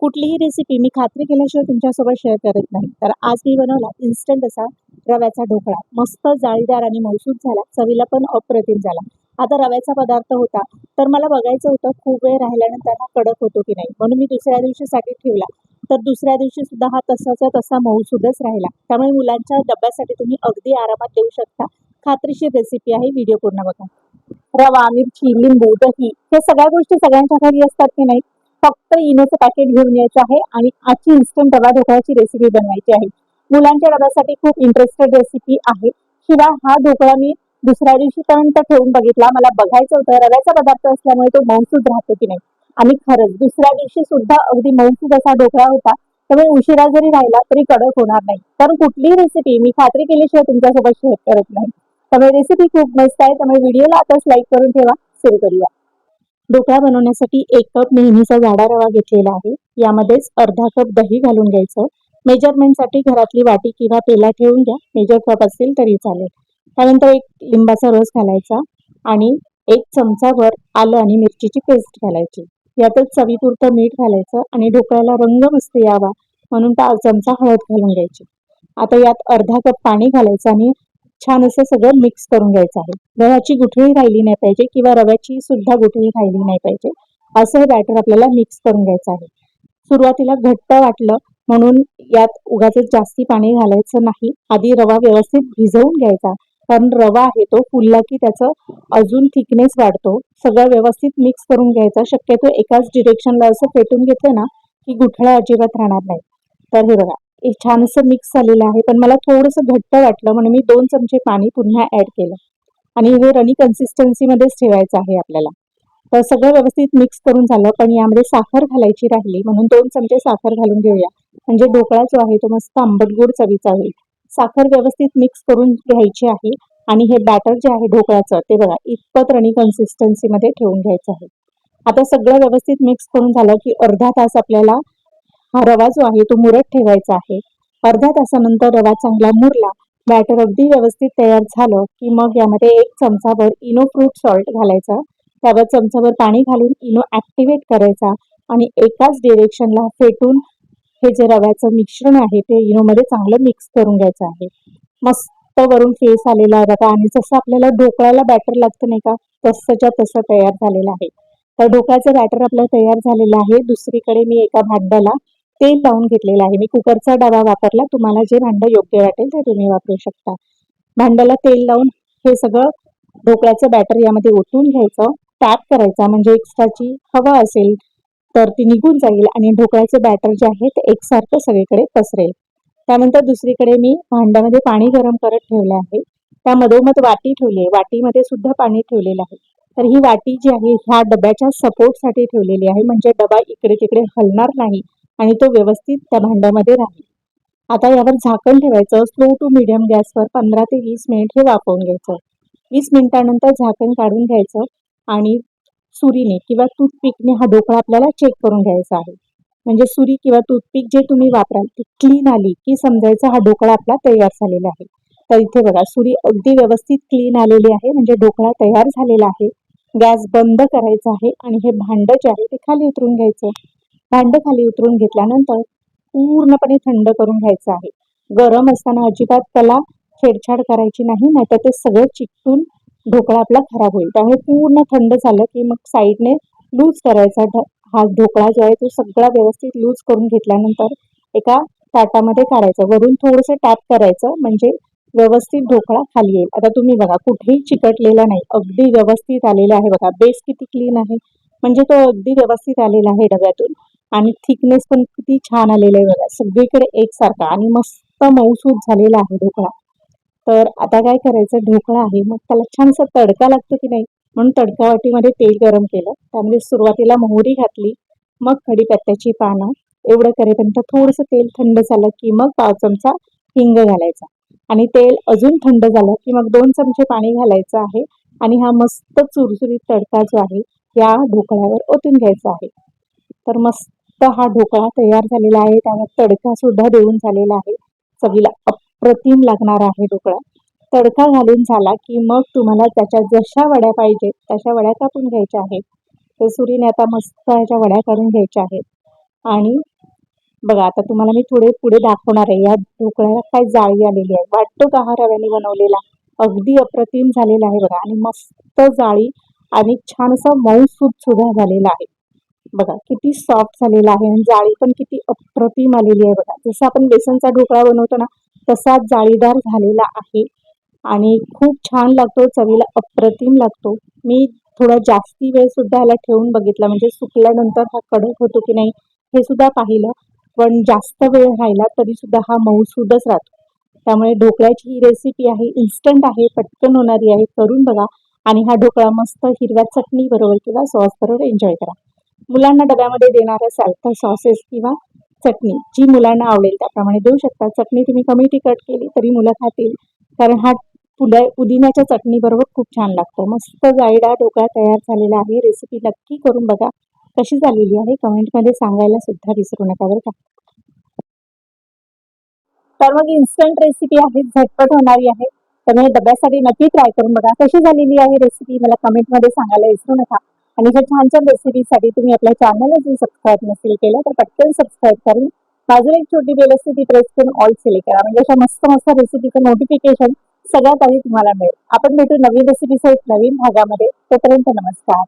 कुठलीही रेसिपी मी खात्री केल्याशिवाय तुमच्यासोबत शेअर करत नाही. तर आज मी बनवला इन्स्टंट असा रव्याचा ढोकळा. मस्त जाळीदार आणि मौसूद झाला. चवीला पण अप्रतिम झाला. आता रव्याचा पदार्थ होता. तर मला बघायचं होतं खूप वेळ राहिल्यानंतर हा कडक होतो की नाही? म्हणून मी दुसऱ्या दिवशीसाठी ठेवला. तर दुसऱ्या दिवशी सुद्धा हा तसाच्या तसा मऊसूदच राहिला. त्यामुळे मुलांच्या डब्यासाठी तुम्ही अगदी आरामात देऊ शकता. खात्रीशीर रेसिपी आहे. व्हिडिओ पूर्ण बघा. रवा मिरची लिंबू दही हे सगळ्या गोष्टी सगळ्यांच्या घरी असतात की नाही? फक्त इनोचं पॅकेट घेऊन यायचं आहे आणि आजची इन्स्टंट रवा ढोकळ्याची रेसिपी बनवायची आहे. मुलांच्या डब्यासाठी खूप इंटरेस्टेड रेसिपी आहे. शिवाय हा ढोकळा मी दुसऱ्या दिवशीपर्यंत ठेवून बघितला. मला बघायचं होतं रव्याचा पदार्थ असल्यामुळे तो मौसूद राहतो की नाही. आणि खरंच दुसऱ्या दिवशी सुद्धा अगदी मौसूद असा ढोकळा होता. त्यामुळे उशिरा जरी राहिला तरी कडक होणार नाही. कारण कुठलीही रेसिपी मी खात्री केल्याशिवाय तुमच्यासोबत शेअर करत नाही. त्यामुळे रेसिपी खूप मस्त आहे. त्यामुळे व्हिडिओला आताच लाईक करून ठेवा. सुरू करूया. ढोकळा बनवण्यासाठी एक कप नेहमीचा जाडा रवा घेतलेला आहे. यामध्येच अर्धा कप दही घालून घ्यायचं. मेजरमेंटसाठी घरातली वाटी किंवा पेला ठेवून घ्या. मेजर कप असेल तरी चालेल. त्यानंतर एक लिंबाचा रस घालायचा आणि एक चमचाभर आलं आणि मिरचीची पेस्ट घालायची. यातच चवीपुरतं मीठ घालायचं आणि ढोकळ्याला रंग मस्त यावा म्हणून पाव चमचा हळद घालून घ्यायची. आता यात अर्धा कप पाणी घालायचं आणि छान असं सगळं मिक्स करून घ्यायचं आहे. गव्हाची गुठळी राहिली नाही पाहिजे किंवा रव्याची सुद्धा गुठळी राहिली नाही पाहिजे. असं हे बॅटर आपल्याला मिक्स करून घ्यायचं आहे. सुरुवातीला घट्ट वाटलं म्हणून यात उगाच जास्ती पाणी घालायचं नाही. आधी रवा व्यवस्थित भिजवून घ्यायचा. कारण रवा आहे तो फुलला की त्याचं अजून थिकनेस वाढतो. सगळं व्यवस्थित मिक्स करून घ्यायचं. शक्यतो एकाच डिरेक्शनला असं फेटून घेतलं ना की गुठळ्या अजिबात राहणार नाही. तर हे बघा. छानसं छान असं मिक्स झालेलं आहे. पण मला थोडंसं घट्ट वाटलं म्हणून मी दोन चमचे पाणी पुन्हा ऍड केलं. आणि हे रनी कन्सिस्टन्सीमध्येच ठेवायचं आहे आपल्याला. तर सगळं व्यवस्थित मिक्स करून झालं पण यामध्ये साखर घालायची राहिली म्हणून दोन चमचे साखर घालून घेऊया. म्हणजे ढोकळा जो आहे तो मस्त आंबट गोड चवीचा होईल. साखर व्यवस्थित मिक्स करून घ्यायची आहे. आणि हे बॅटर जे आहे ढोकळ्याचं ते बघा इतपत रणी कन्सिस्टन्सीमध्ये ठेवून घ्यायचं आहे. आता सगळं व्यवस्थित मिक्स करून झालं की अर्धा तास आपल्याला हा रवा जो आहे तो मुरत ठेवायचा आहे. अर्ध्या तासानंतर रवा चांगला मुरला बॅटर अगदी व्यवस्थित तयार झालं की मग यामध्ये एक चमचाभर इनो फ्रूट सॉल्ट घालायचा. त्यावर चमचाभर पाणी घालून इनो ॲक्टिवेट करायचा आणि एकाच डिरेक्शनला फेटून हे जे रव्याचं मिश्रण आहे ते इनोमध्ये चांगलं मिक्स करून घ्यायचं आहे. मस्त वरून फेस आलेला रवा आणि जसं आपल्याला ढोकळ्याला बॅटर लागतं नाही का तसंच्या तसं तयार झालेलं आहे. तर ढोकळ्याचं बॅटर आपलं तयार झालेलं आहे. दुसरीकडे मी एका भांड्याला तेल लावून घेतलेलं आहे. मी कुकरचा डबा वापरला. तुम्हाला जे भांडं योग्य वाटेल ते तुम्ही वापरू शकता. भांड्याला तेल लावून हे सगळं ढोकळ्याचं बॅटर यामध्ये ओतून घ्यायचं. टॅप करायचा. म्हणजे एक्स्ट्राची हवा असेल तर ती निघून जाईल आणि ढोकळ्याचं बॅटर जे आहे ते एकसारखं सगळीकडे पसरेल. त्यानंतर दुसरीकडे मी भांड्यामध्ये पाणी गरम करत ठेवलं आहे. त्या मधोमध वाटी ठेवली आहे. वाटीमध्ये सुद्धा पाणी ठेवलेलं आहे. तर ही वाटी जी आहे ह्या डब्याच्या सपोर्टसाठी ठेवलेली आहे. म्हणजे डबा इकडे तिकडे हलणार नाही. आणि तो व्यवस्थित त्या भांड्यामध्ये राहील. आता यावर झाकण ठेवायचं स्लो टू मिडियम गॅसवर पंधरा ते वीस मिनिट हे वापरून घ्यायचं. वीस मिनिटानंतर झाकण काढून घ्यायचं आणि सुरीने किंवा टूथपिकने हा ढोकळा आपल्याला चेक करून घ्यायचा आहे. म्हणजे सुरी किंवा टूथपिक जे तुम्ही वापराल ती क्लीन आली की समजायचा हा ढोकळा आपला तयार झालेला आहे. तर इथे बघा सुरी अगदी व्यवस्थित क्लीन आलेली आहे म्हणजे ढोकळा तयार झालेला आहे. गॅस बंद करायचा आहे आणि हे भांड जे आहे ते खाली उतरून घ्यायचं. भांड खाली उतरून घेतल्यानंतर पूर्णपणे थंड करून घ्यायचं आहे. गरम असताना अजिबात त्याला छेडछाड करायची नाही नाहीतर ते सगळं चिकटून ढोकळा आपला खराब होईल. त्यामुळे पूर्ण थंड झालं की मग साईडने लूज करायचा हा ढोकळा जो आहे तो सगळा व्यवस्थित लूज करून घेतल्यानंतर एका ताटामध्ये काढायचं. वरून थोडंसं टॅप करायचं म्हणजे व्यवस्थित ढोकळा खाली येईल. आता तुम्ही बघा कुठेही चिकटलेला नाही. अगदी व्यवस्थित आलेला आहे. बघा बेस किती क्लीन आहे. म्हणजे तो अगदी व्यवस्थित आलेला आहे डब्यातून. आणि थिकनेस पण किती छान आलेला आहे बघा. सगळीकडे एकसारखा आणि मस्त मऊसूद झालेला आहे ढोकळा. तर आता काय करायचं? ढोकळा आहे. मग त्याला छानसा तडका लागतो की नाही? म्हणून तडका वाटीमध्ये तेल गरम केलं. त्यामध्ये सुरुवातीला मोहरी घातली. मग कढीपत्त्याची पानं. एवढं करेपर्यंत थोडंसं तेल थंड झालं की मग पाव चमचा हिंग घालायचा. आणि तेल अजून थंड झालं की मग दोन चमचे पाणी घालायचं आहे. आणि हा मस्त चुरचुरीत तडका जो आहे या ढोकळ्यावर ओतून घ्यायचा आहे. तर मस्त हा ढोकळा तयार झालेला आहे. त्यावर तडका सुद्धा देऊन झालेला आहे. चवीला अप्रतिम लागणार आहे ढोकळा. तडका घालून झाला की मग तुम्हाला त्याच्या जशा वड्या पाहिजेत तशा वड्या कापून घ्यायच्या आहेत. तर सुरीने आता मस्त ह्याच्या वड्या करून घ्यायच्या आहेत. आणि बघा आता तुम्हाला मी थोडे पुढे दाखवणार आहे. या ढोकळ्याला काय जाळी आलेली आहे. वाटतो का हा रव्याने बनवलेला? अगदी अप्रतिम झालेला आहे बघा. आणि मस्त जाळी आणि छान मऊ सूप सुद्धा झालेला आहे. बघा किती सॉफ्ट झालेला आहे आणि जाळी पण किती अप्रतिम आलेली आहे बघा. जसं आपण बेसनचा ढोकळा बनवतो ना तसाच जाळीदार झालेला आहे आणि खूप छान लागतो चवीला अप्रतिम लागतो. मी थोडा जास्ती वेळ सुद्धा याला ठेवून बघितला म्हणजे सुकल्यानंतर हा कडक होतो की नाही हे सुद्धा पाहिलं. पण जास्त वेळ राहिला तरी सुद्धा हा मऊसूदच राहतो. त्यामुळे ढोकळ्याची ही रेसिपी आहे इन्स्टंट आहे पटकन होणारी आहे करून बघा. आणि हा ढोकळा मस्त हिरव्या चटणी बरोबर किंवा सॉस बरोबर एन्जॉय करा. मुलांना डब्यामध्ये देणार असाल तर सॉसेस किंवा चटणी जी मुलांना आवडेल त्याप्रमाणे देऊ शकता चटणी तुम्ही कमी तिखट केली तरी मुलं खातील. कारण हा पुला पुदिन्याच्या चटणी बरोबर खूप छान लागतो. मस्त जायडा ढोकळा तयार झालेला आहे. रेसिपी नक्की करून बघा. कशी झालेली आहे? कमेंटमध्ये सांगायला सुद्धा विसरू नका बरं का. तर मग इन्स्टंट रेसिपी आहे. झटपट होणारी आहे. त्यामुळे डब्यासाठी नक्की ट्राय करून बघा. कशी झालेली आहे रेसिपी मला कमेंटमध्ये सांगायला विसरू नका. आणि जर छान छान रेसिपीसाठी तुम्ही आपल्या चॅनलला जर सबस्क्राईब नसेल केलं तर पटकन सबस्क्राईब करून बाजूला एक छोटी बेल असते ती प्रेस करून ऑल सिलेक्ट करा. म्हणजे अशा मस्त मस्त रेसिपीचं नोटिफिकेशन सगळ्यात आधी तुम्हाला मिळेल. आपण भेटू नवीन रेसिपी नवीन भागामध्ये. तोपर्यंत नमस्कार.